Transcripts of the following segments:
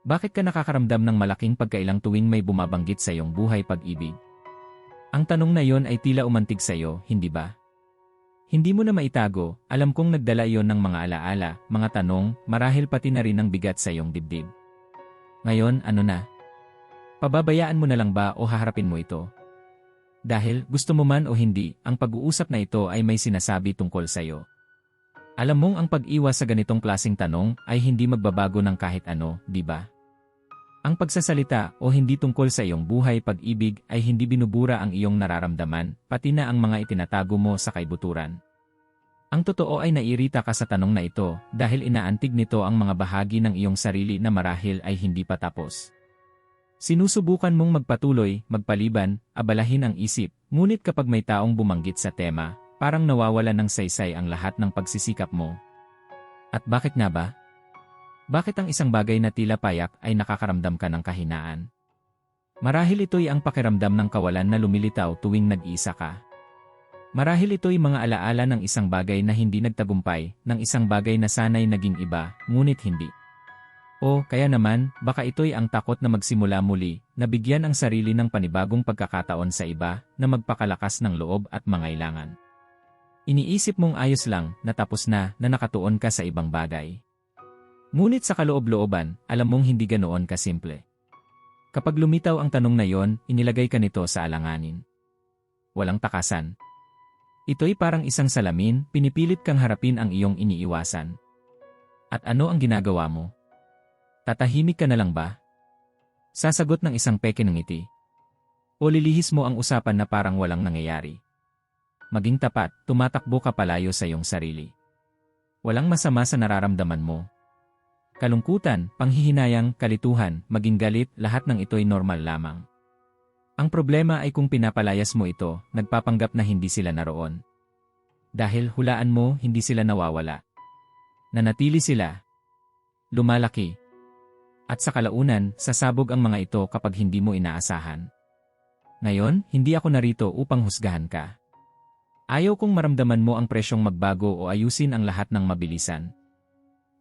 Bakit ka nakakaramdam ng malaking pagkailang tuwing may bumabanggit sa iyong buhay pag-ibig? Ang tanong na yon ay tila umantig sa iyo, hindi ba? Hindi mo na maitago, alam kong nagdala iyon ng mga alaala, mga tanong, marahil pati na rin ng bigat sa iyong dibdib. Ngayon, ano na? Pababayaan mo na lang ba o haharapin mo ito? Dahil, gusto mo man o hindi, ang pag-uusap na ito ay may sinasabi tungkol sa iyo. Alam mong ang pag-iwas sa ganitong klasing tanong ay hindi magbabago ng kahit ano, di ba? Ang pagsasalita o hindi tungkol sa iyong buhay pag-ibig ay hindi binubura ang iyong nararamdaman, pati na ang mga itinatago mo sa kaibuturan. Ang totoo ay nairita ka sa tanong na ito dahil inaantig nito ang mga bahagi ng iyong sarili na marahil ay hindi pa tapos. Sinusubukan mong magpatuloy, magpaliban, abalahin ang isip, ngunit kapag may taong bumanggit sa tema, Parang nawawala ng saysay ang lahat ng pagsisikap mo. At bakit nga ba? Bakit ang isang bagay na tila payak ay nakakaramdam ka ng kahinaan? Marahil ito'y ang pakiramdam ng kawalan na lumilitaw tuwing nag-iisa ka. Marahil ito'y mga alaala ng isang bagay na hindi nagtagumpay, ng isang bagay na sanay naging iba, ngunit hindi. O kaya naman, baka ito'y ang takot na magsimula muli, na bigyan ang sarili ng panibagong pagkakataon sa iba, na magpakalakas ng loob at mangailangan. Iniisip mong ayos lang, natapos na, na nakatuon ka sa ibang bagay. Ngunit sa kaloob-looban, alam mong hindi ganoon kasimple. Kapag lumitaw ang tanong na yon, inilagay ka nito sa alanganin. Walang takasan. Ito'y parang isang salamin, pinipilit kang harapin ang iyong iniiwasan. At ano ang ginagawa mo? Tatahimik ka na lang ba? Sasagot ng isang peke ng ngiti. O lilihis mo ang usapan na parang walang nangyayari maging tapat, tumatakbo ka palayo sa iyong sarili. Walang masama sa nararamdaman mo. Kalungkutan, panghihinayang, kalituhan, maging galit, lahat ng ito'y normal lamang. Ang problema ay kung pinapalayas mo ito, nagpapanggap na hindi sila naroon. Dahil hulaan mo, hindi sila nawawala. Nanatili sila. Lumalaki. At sa kalaunan, sasabog ang mga ito kapag hindi mo inaasahan. Ngayon, hindi ako narito upang husgahan ka. Ayaw kong maramdaman mo ang presyong magbago o ayusin ang lahat ng mabilisan.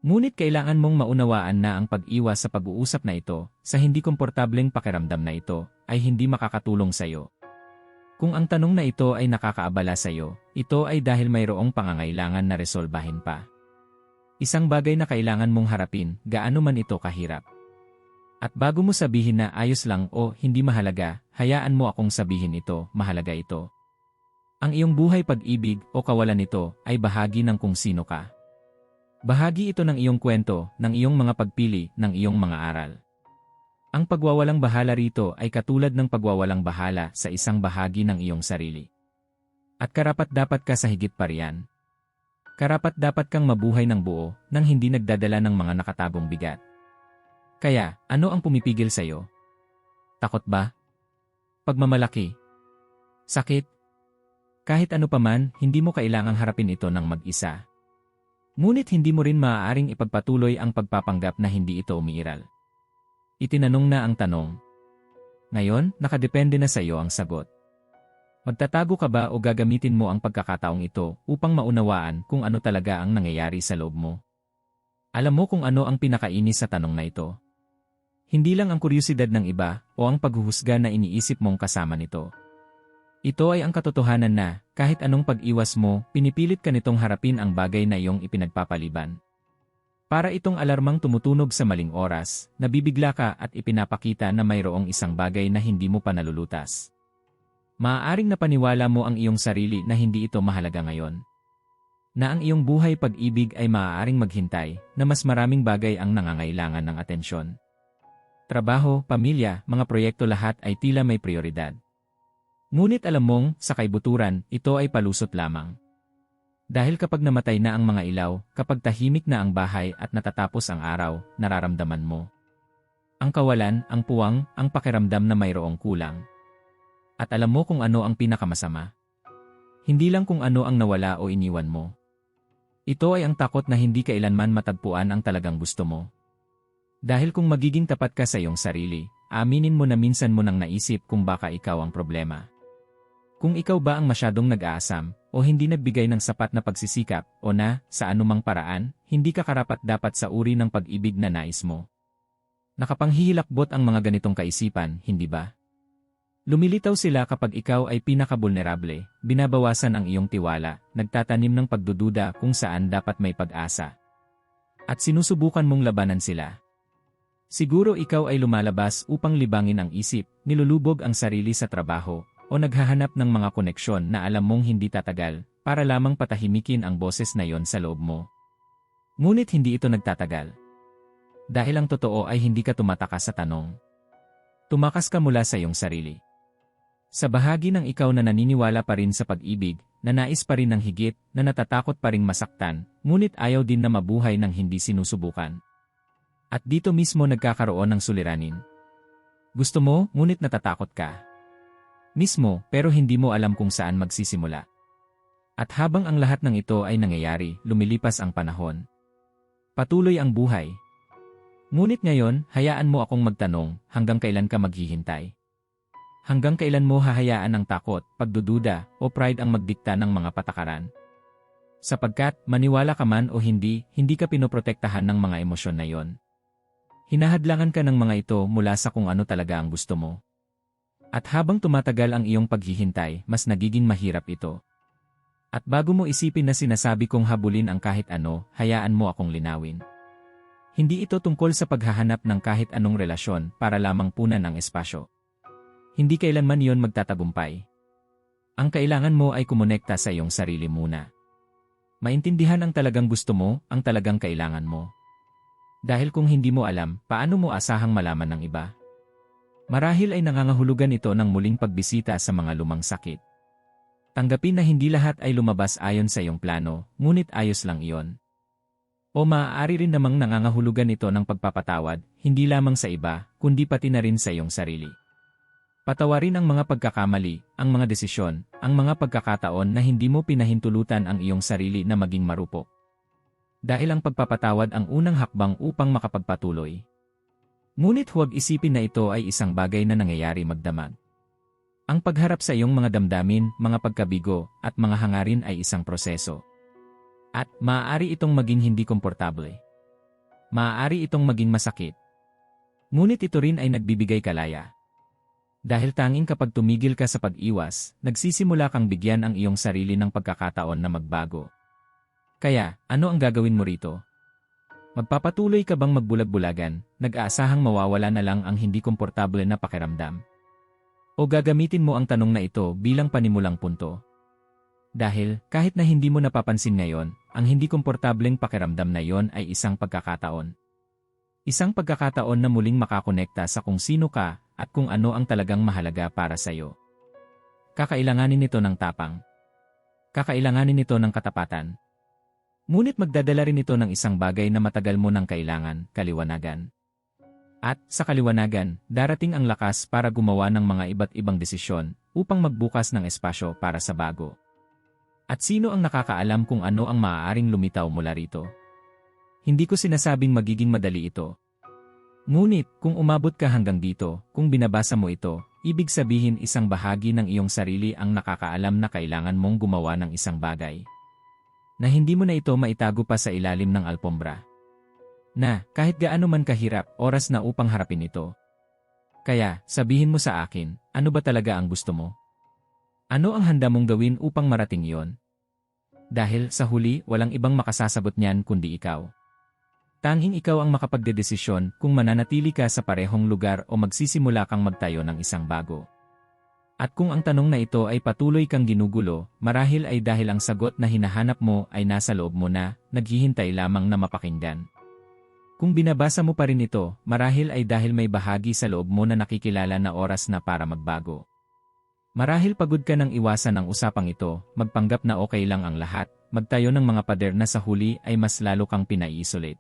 Ngunit kailangan mong maunawaan na ang pag-iwas sa pag-uusap na ito, sa hindi komportableng pakiramdam na ito, ay hindi makakatulong sa iyo. Kung ang tanong na ito ay nakakaabala sa iyo, ito ay dahil mayroong pangangailangan na resolbahin pa. Isang bagay na kailangan mong harapin, gaano man ito kahirap. At bago mo sabihin na ayos lang o hindi mahalaga, hayaan mo akong sabihin ito, mahalaga ito. Ang iyong buhay pag-ibig o kawalan nito ay bahagi ng kung sino ka. Bahagi ito ng iyong kwento, ng iyong mga pagpili, ng iyong mga aral. Ang pagwawalang bahala rito ay katulad ng pagwawalang bahala sa isang bahagi ng iyong sarili. At karapat dapat ka sa higit pa riyan. Karapat dapat kang mabuhay ng buo nang hindi nagdadala ng mga nakatagong bigat. Kaya, ano ang pumipigil sa iyo? Takot ba? Pagmamalaki? Sakit? Kahit ano paman, hindi mo kailangang harapin ito ng mag-isa. Ngunit hindi mo rin maaaring ipagpatuloy ang pagpapanggap na hindi ito umiiral. Itinanong na ang tanong. Ngayon, nakadepende na sa iyo ang sagot. Magtatago ka ba o gagamitin mo ang pagkakataong ito upang maunawaan kung ano talaga ang nangyayari sa loob mo? Alam mo kung ano ang pinakainis sa tanong na ito. Hindi lang ang kuryosidad ng iba o ang paghuhusga na iniisip mong kasama nito. Ito ay ang katotohanan na, kahit anong pag-iwas mo, pinipilit ka nitong harapin ang bagay na iyong ipinagpapaliban. Para itong alarmang tumutunog sa maling oras, nabibigla ka at ipinapakita na mayroong isang bagay na hindi mo pa nalulutas. Maaaring napaniwala mo ang iyong sarili na hindi ito mahalaga ngayon. Na ang iyong buhay pag-ibig ay maaaring maghintay, na mas maraming bagay ang nangangailangan ng atensyon. Trabaho, pamilya, mga proyekto lahat ay tila may prioridad. Ngunit alam mong, sa kaibuturan, ito ay palusot lamang. Dahil kapag namatay na ang mga ilaw, kapag tahimik na ang bahay at natatapos ang araw, nararamdaman mo. Ang kawalan, ang puwang, ang pakiramdam na mayroong kulang. At alam mo kung ano ang pinakamasama. Hindi lang kung ano ang nawala o iniwan mo. Ito ay ang takot na hindi kailanman matagpuan ang talagang gusto mo. Dahil kung magiging tapat ka sa iyong sarili, aminin mo na minsan mo nang naisip kung baka ikaw ang problema. Kung ikaw ba ang masyadong nag-aasam, o hindi nagbigay ng sapat na pagsisikap, o na, sa anumang paraan, hindi ka karapat dapat sa uri ng pag-ibig na nais mo. Nakapanghihilakbot ang mga ganitong kaisipan, hindi ba? Lumilitaw sila kapag ikaw ay pinakabulnerable, binabawasan ang iyong tiwala, nagtatanim ng pagdududa kung saan dapat may pag-asa. At sinusubukan mong labanan sila. Siguro ikaw ay lumalabas upang libangin ang isip, nilulubog ang sarili sa trabaho, o naghahanap ng mga koneksyon na alam mong hindi tatagal, para lamang patahimikin ang boses na yon sa loob mo. Ngunit hindi ito nagtatagal. Dahil ang totoo ay hindi ka tumatakas sa tanong. Tumakas ka mula sa iyong sarili. Sa bahagi ng ikaw na naniniwala pa rin sa pag-ibig, na nais pa rin ng higit, na natatakot pa rin masaktan, ngunit ayaw din na mabuhay ng hindi sinusubukan. At dito mismo nagkakaroon ng suliranin. Gusto mo, ngunit natatakot ka. Mismo, pero hindi mo alam kung saan magsisimula. At habang ang lahat ng ito ay nangyayari, lumilipas ang panahon. Patuloy ang buhay. Ngunit ngayon, hayaan mo akong magtanong, hanggang kailan ka maghihintay? Hanggang kailan mo hahayaan ang takot, pagdududa, o pride ang magdikta ng mga patakaran? Sapagkat, maniwala ka man o hindi, hindi ka pinoprotektahan ng mga emosyon na yon. Hinahadlangan ka ng mga ito mula sa kung ano talaga ang gusto mo. At habang tumatagal ang iyong paghihintay, mas nagiging mahirap ito. At bago mo isipin na sinasabi kong habulin ang kahit ano, hayaan mo akong linawin. Hindi ito tungkol sa paghahanap ng kahit anong relasyon para lamang punan ang espasyo. Hindi kailanman yon magtatagumpay. Ang kailangan mo ay kumonekta sa iyong sarili muna. Maintindihan ang talagang gusto mo, ang talagang kailangan mo. Dahil kung hindi mo alam, paano mo asahang malaman ng iba? Marahil ay nangangahulugan ito ng muling pagbisita sa mga lumang sakit. Tanggapin na hindi lahat ay lumabas ayon sa iyong plano, ngunit ayos lang iyon. O maaari rin namang nangangahulugan ito ng pagpapatawad, hindi lamang sa iba, kundi pati na rin sa iyong sarili. Patawarin ang mga pagkakamali, ang mga desisyon, ang mga pagkakataon na hindi mo pinahintulutan ang iyong sarili na maging marupok. Dahil ang pagpapatawad ang unang hakbang upang makapagpatuloy. Ngunit huwag isipin na ito ay isang bagay na nangyayari magdamag. Ang pagharap sa iyong mga damdamin, mga pagkabigo, at mga hangarin ay isang proseso. At maaari itong maging hindi komportable. Maaari itong maging masakit. Ngunit ito rin ay nagbibigay kalaya. Dahil tanging kapag tumigil ka sa pag-iwas, nagsisimula kang bigyan ang iyong sarili ng pagkakataon na magbago. Kaya, ano ang gagawin mo rito? Magpapatuloy ka bang magbulag-bulagan, nag-aasahang mawawala na lang ang hindi komportable na pakiramdam? O gagamitin mo ang tanong na ito bilang panimulang punto. Dahil, kahit na hindi mo napapansin ngayon, ang hindi komportableng pakiramdam na yon ay isang pagkakataon. Isang pagkakataon na muling makakonekta sa kung sino ka at kung ano ang talagang mahalaga para sa iyo. Kakailanganin nito ng tapang. Kakailanganin nito ng katapatan. Ngunit magdadala rin ito ng isang bagay na matagal mo nang kailangan, kaliwanagan. At, sa kaliwanagan, darating ang lakas para gumawa ng mga iba't ibang desisyon upang magbukas ng espasyo para sa bago. At sino ang nakakaalam kung ano ang maaaring lumitaw mula rito? Hindi ko sinasabing magiging madali ito. Ngunit, kung umabot ka hanggang dito, kung binabasa mo ito, ibig sabihin isang bahagi ng iyong sarili ang nakakaalam na kailangan mong gumawa ng isang bagay. Na hindi mo na ito maitago pa sa ilalim ng alpombra. Na, kahit gaano man kahirap, oras na upang harapin ito. Kaya, sabihin mo sa akin, ano ba talaga ang gusto mo? Ano ang handa mong gawin upang marating iyon? Dahil, sa huli, walang ibang makasasabot niyan kundi ikaw. Tanging ikaw ang makapagdedesisyon kung mananatili ka sa parehong lugar o magsisimula kang magtayo ng isang bago. At kung ang tanong na ito ay patuloy kang ginugulo, marahil ay dahil ang sagot na hinahanap mo ay nasa loob mo na, naghihintay lamang na mapakinggan. Kung binabasa mo pa rin ito, marahil ay dahil may bahagi sa loob mo na nakikilala na oras na para magbago. Marahil pagod ka ng iwasan ang usapang ito, magpanggap na okay lang ang lahat, magtayo ng mga pader na sa huli ay mas lalo kang pinai-isolate.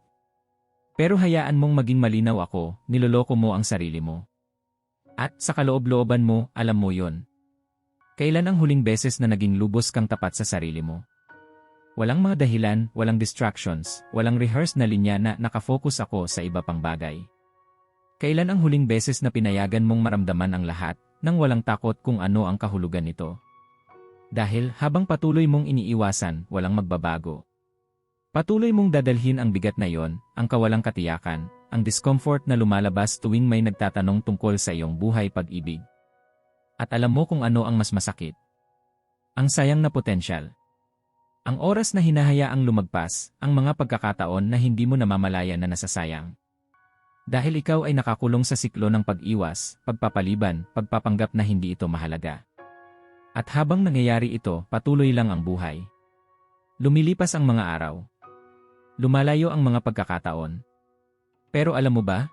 Pero hayaan mong maging malinaw ako, niloloko mo ang sarili mo. At sa kaloob-looban mo, alam mo yon. Kailan ang huling beses na naging lubos kang tapat sa sarili mo? Walang mga dahilan, walang distractions, walang rehearsed na linya na nakafocus ako sa iba pang bagay. Kailan ang huling beses na pinayagan mong maramdaman ang lahat, nang walang takot kung ano ang kahulugan nito? Dahil habang patuloy mong iniiwasan, walang magbabago. Patuloy mong dadalhin ang bigat na yon, ang kawalang katiyakan, ang discomfort na lumalabas tuwing may nagtatanong tungkol sa iyong buhay pag-ibig. At alam mo kung ano ang mas masakit. Ang sayang na potensyal. Ang oras na hinahayaang lumagpas, ang mga pagkakataon na hindi mo namamalaya na nasasayang. Dahil ikaw ay nakakulong sa siklo ng pag-iwas, pagpapaliban, pagpapanggap na hindi ito mahalaga. At habang nangyayari ito, patuloy lang ang buhay. Lumilipas ang mga araw. Lumalayo ang mga pagkakataon. Pero alam mo ba?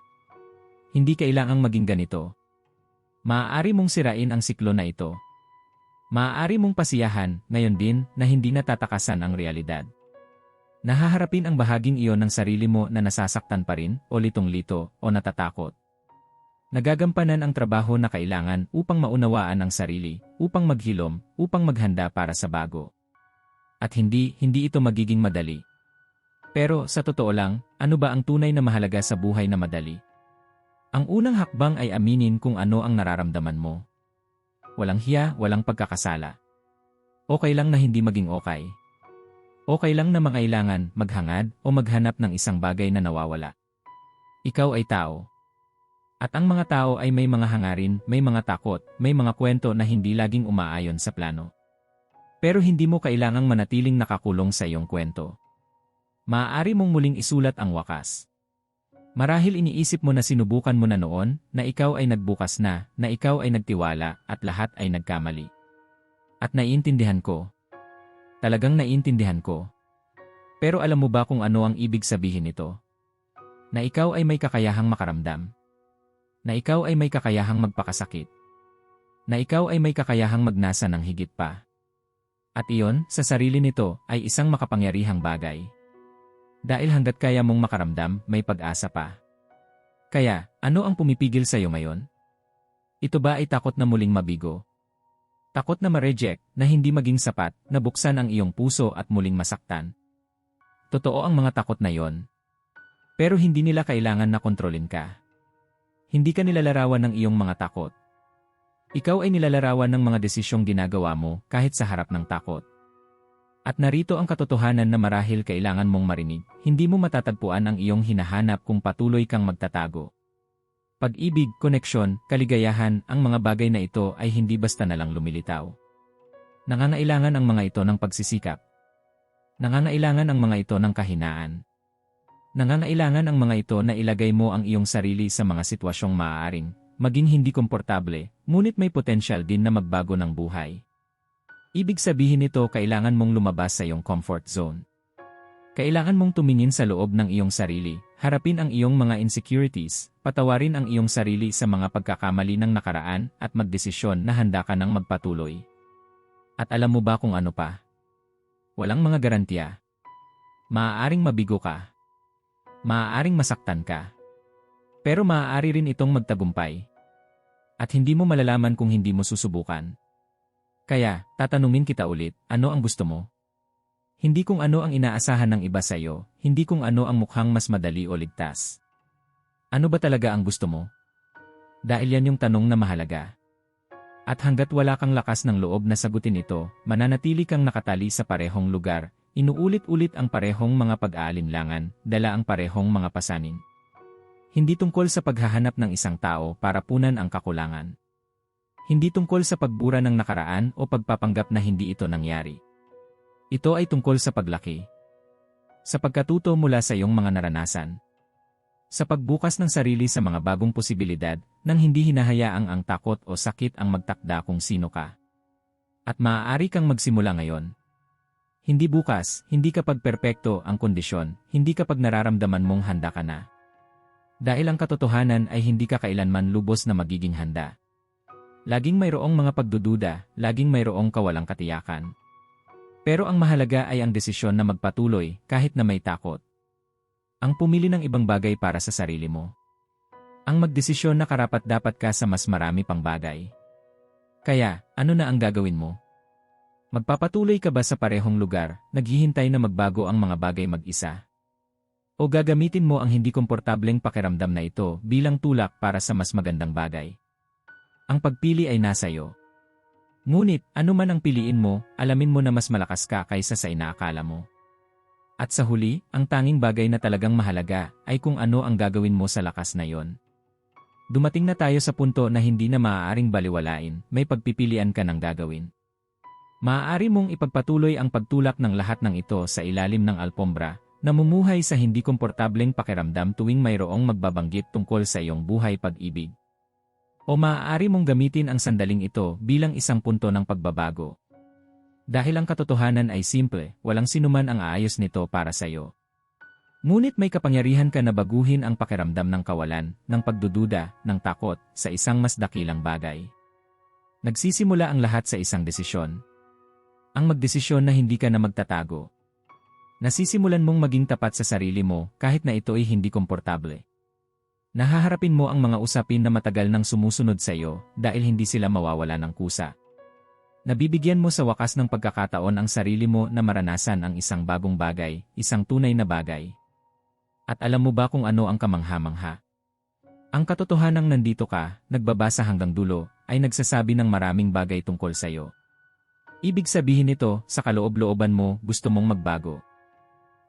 Hindi kailangang maging ganito. Maaari mong sirain ang siklo na ito. Maaari mong pasiyahan, ngayon din, na hindi natatakasan ang realidad. Nahaharapin ang bahaging iyon ng sarili mo na nasasaktan pa rin, o litong-lito, o natatakot. Nagagampanan ang trabaho na kailangan upang maunawaan ang sarili, upang maghilom, upang maghanda para sa bago. At hindi, hindi ito magiging madali. Pero sa totoo lang, ano ba ang tunay na mahalaga sa buhay na madali? Ang unang hakbang ay aminin kung ano ang nararamdaman mo. Walang hiya, walang pagkakasala. Okay lang na hindi maging okay. Okay lang na mangailangan, maghangad, o maghanap ng isang bagay na nawawala. Ikaw ay tao, at ang mga tao ay may mga hangarin, may mga takot, may mga kwento na hindi laging umaayon sa plano. Pero hindi mo kailangang manatiling nakakulong sa iyong kwento. Maaari mong muling isulat ang wakas. Marahil iniisip mo na sinubukan mo na noon, na ikaw ay nagbukas na, na ikaw ay nagtiwala, at lahat ay nagkamali. At naiintindihan ko. Talagang naiintindihan ko. Pero alam mo ba kung ano ang ibig sabihin nito? Na ikaw ay may kakayahang makaramdam na ikaw ay may kakayahang magpakasakit. Na ikaw ay may kakayahang magnasa ng higit pa. At iyon, sa sarili nito, ay isang makapangyarihang bagay. Dahil hanggat kaya mong makaramdam, may pag-asa pa. Kaya, ano ang pumipigil sa iyo ngayon? Ito ba ay takot na muling mabigo? Takot na ma-reject, na hindi maging sapat, na buksan ang iyong puso at muling masaktan? Totoo ang mga takot na yon. Pero hindi nila kailangan na kontrolin ka. Hindi ka nilalarawan ng iyong mga takot. Ikaw ay nilalarawan ng mga desisyong ginagawa mo kahit sa harap ng takot. At narito ang katotohanan na marahil kailangan mong marinig, hindi mo matatagpuan ang iyong hinahanap kung patuloy kang magtatago. Pag-ibig, koneksyon, kaligayahan, ang mga bagay na ito ay hindi basta na lang lumilitaw. Nangangailangan ang mga ito ng pagsisikap. Nangangailangan ang mga ito ng kahinaan. Nangangailangan ang mga ito na ilagay mo ang iyong sarili sa mga sitwasyong maaaring, maging hindi komportable, ngunit may potensyal din na magbago ng buhay. Ibig sabihin nito kailangan mong lumabas sa iyong comfort zone. Kailangan mong tumingin sa loob ng iyong sarili, harapin ang iyong mga insecurities, patawarin ang iyong sarili sa mga pagkakamali ng nakaraan at magdesisyon na handa ka ng magpatuloy. At alam mo ba kung ano pa? Walang mga garantiya. Maaaring mabigo ka, maaaring masaktan ka. Pero maaari rin itong magtagumpay. At hindi mo malalaman kung hindi mo susubukan. Kaya, tatanungin kita ulit, ano ang gusto mo? Hindi kung ano ang inaasahan ng iba sa iyo, hindi kung ano ang mukhang mas madali o ligtas. Ano ba talaga ang gusto mo? Dahil yan yung tanong na mahalaga. At hanggat wala kang lakas ng loob na sagutin ito, mananatili kang nakatali sa parehong lugar, Inuulit-ulit ang parehong mga pag-aalinlangan, dala ang parehong mga pasanin. Hindi tungkol sa paghahanap ng isang tao para punan ang kakulangan. Hindi tungkol sa pagbura ng nakaraan o pagpapanggap na hindi ito nangyari. Ito ay tungkol sa paglaki. Sa pagkatuto mula sa iyong mga naranasan. Sa pagbukas ng sarili sa mga bagong posibilidad nang hindi hinahayaang ang takot o sakit ang magtakda kung sino ka. At maaari kang magsimula ngayon, hindi bukas, hindi kapag perpekto ang kondisyon, hindi kapag nararamdaman mong handa ka na. Dahil ang katotohanan ay hindi ka kailanman lubos na magiging handa. Laging mayroong mga pagdududa, laging mayroong kawalang katiyakan. Pero ang mahalaga ay ang desisyon na magpatuloy kahit na may takot. Ang pumili ng ibang bagay para sa sarili mo. Ang magdesisyon na karapat dapat ka sa mas marami pang bagay. Kaya, ano na ang gagawin mo? Magpapatuloy ka ba sa parehong lugar, naghihintay na magbago ang mga bagay mag-isa? O gagamitin mo ang hindi komportableng pakiramdam na ito bilang tulak para sa mas magandang bagay? Ang pagpili ay nasa iyo. Ngunit, ano man ang piliin mo, alamin mo na mas malakas ka kaysa sa inaakala mo. At sa huli, ang tanging bagay na talagang mahalaga ay kung ano ang gagawin mo sa lakas na yon. Dumating na tayo sa punto na hindi na maaaring baliwalain, may pagpipilian ka ng gagawin. Maaari mong ipagpatuloy ang pagtulak ng lahat ng ito sa ilalim ng alpombra, namumuhay sa hindi komportableng pakiramdam tuwing mayroong magbabanggit tungkol sa iyong buhay pag-ibig. O maaari mong gamitin ang sandaling ito bilang isang punto ng pagbabago, dahil ang katotohanan ay simple, walang sinuman ang aayos nito para sa iyo. Ngunit may kapangyarihan ka na baguhin ang pakiramdam ng kawalan, ng pagdududa, ng takot, sa isang mas dakilang bagay. Nagsisimula ang lahat sa isang desisyon. Ang magdesisyon na hindi ka na magtatago. Nasisimulan mong maging tapat sa sarili mo kahit na ito ay hindi komportable. Nahaharapin mo ang mga usapin na matagal nang sumusunod sa iyo dahil hindi sila mawawala ng kusa. Nabibigyan mo sa wakas ng pagkakataon ang sarili mo na maranasan ang isang bagong bagay, isang tunay na bagay. At alam mo ba kung ano ang kamangha-mangha? Ang katotohanang nandito ka, nagbabasa hanggang dulo, ay nagsasabi ng maraming bagay tungkol sa iyo. Ibig sabihin nito, sa kaloob-looban mo, gusto mong magbago.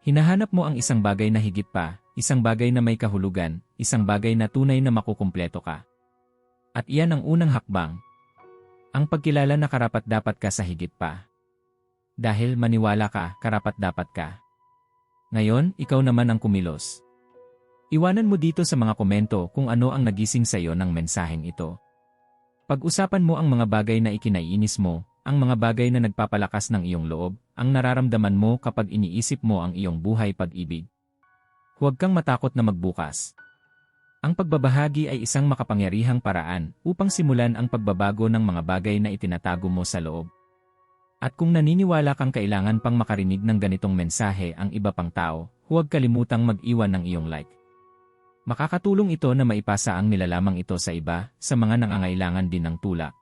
Hinahanap mo ang isang bagay na higit pa, isang bagay na may kahulugan, isang bagay na tunay na makukumpleto ka. At iyan ang unang hakbang, ang pagkilala na karapat-dapat ka sa higit pa. Dahil maniwala ka, karapat-dapat ka. Ngayon, ikaw naman ang kumilos. Iwanan mo dito sa mga komento kung ano ang nagising sa iyo ng mensaheng ito. Pag-usapan mo ang mga bagay na ikinaiinis mo, ang mga bagay na nagpapalakas ng iyong loob, ang nararamdaman mo kapag iniisip mo ang iyong buhay pag-ibig. Huwag kang matakot na magbukas. Ang pagbabahagi ay isang makapangyarihang paraan upang simulan ang pagbabago ng mga bagay na itinatago mo sa loob. At kung naniniwala kang kailangan pang makarinig ng ganitong mensahe ang iba pang tao, huwag kalimutang mag-iwan ng iyong like. Makakatulong ito na maipasa ang nilalamang ito sa iba, sa mga nangangailangan din ng tulak.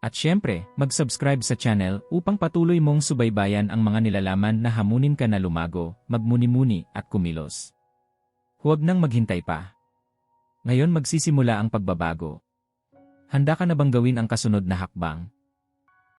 At syempre, mag-subscribe sa channel upang patuloy mong subaybayan ang mga nilalaman na hamunin ka na lumago, magmuni-muni at kumilos. Huwag nang maghintay pa. Ngayon magsisimula ang pagbabago. Handa ka na bang gawin ang kasunod na hakbang?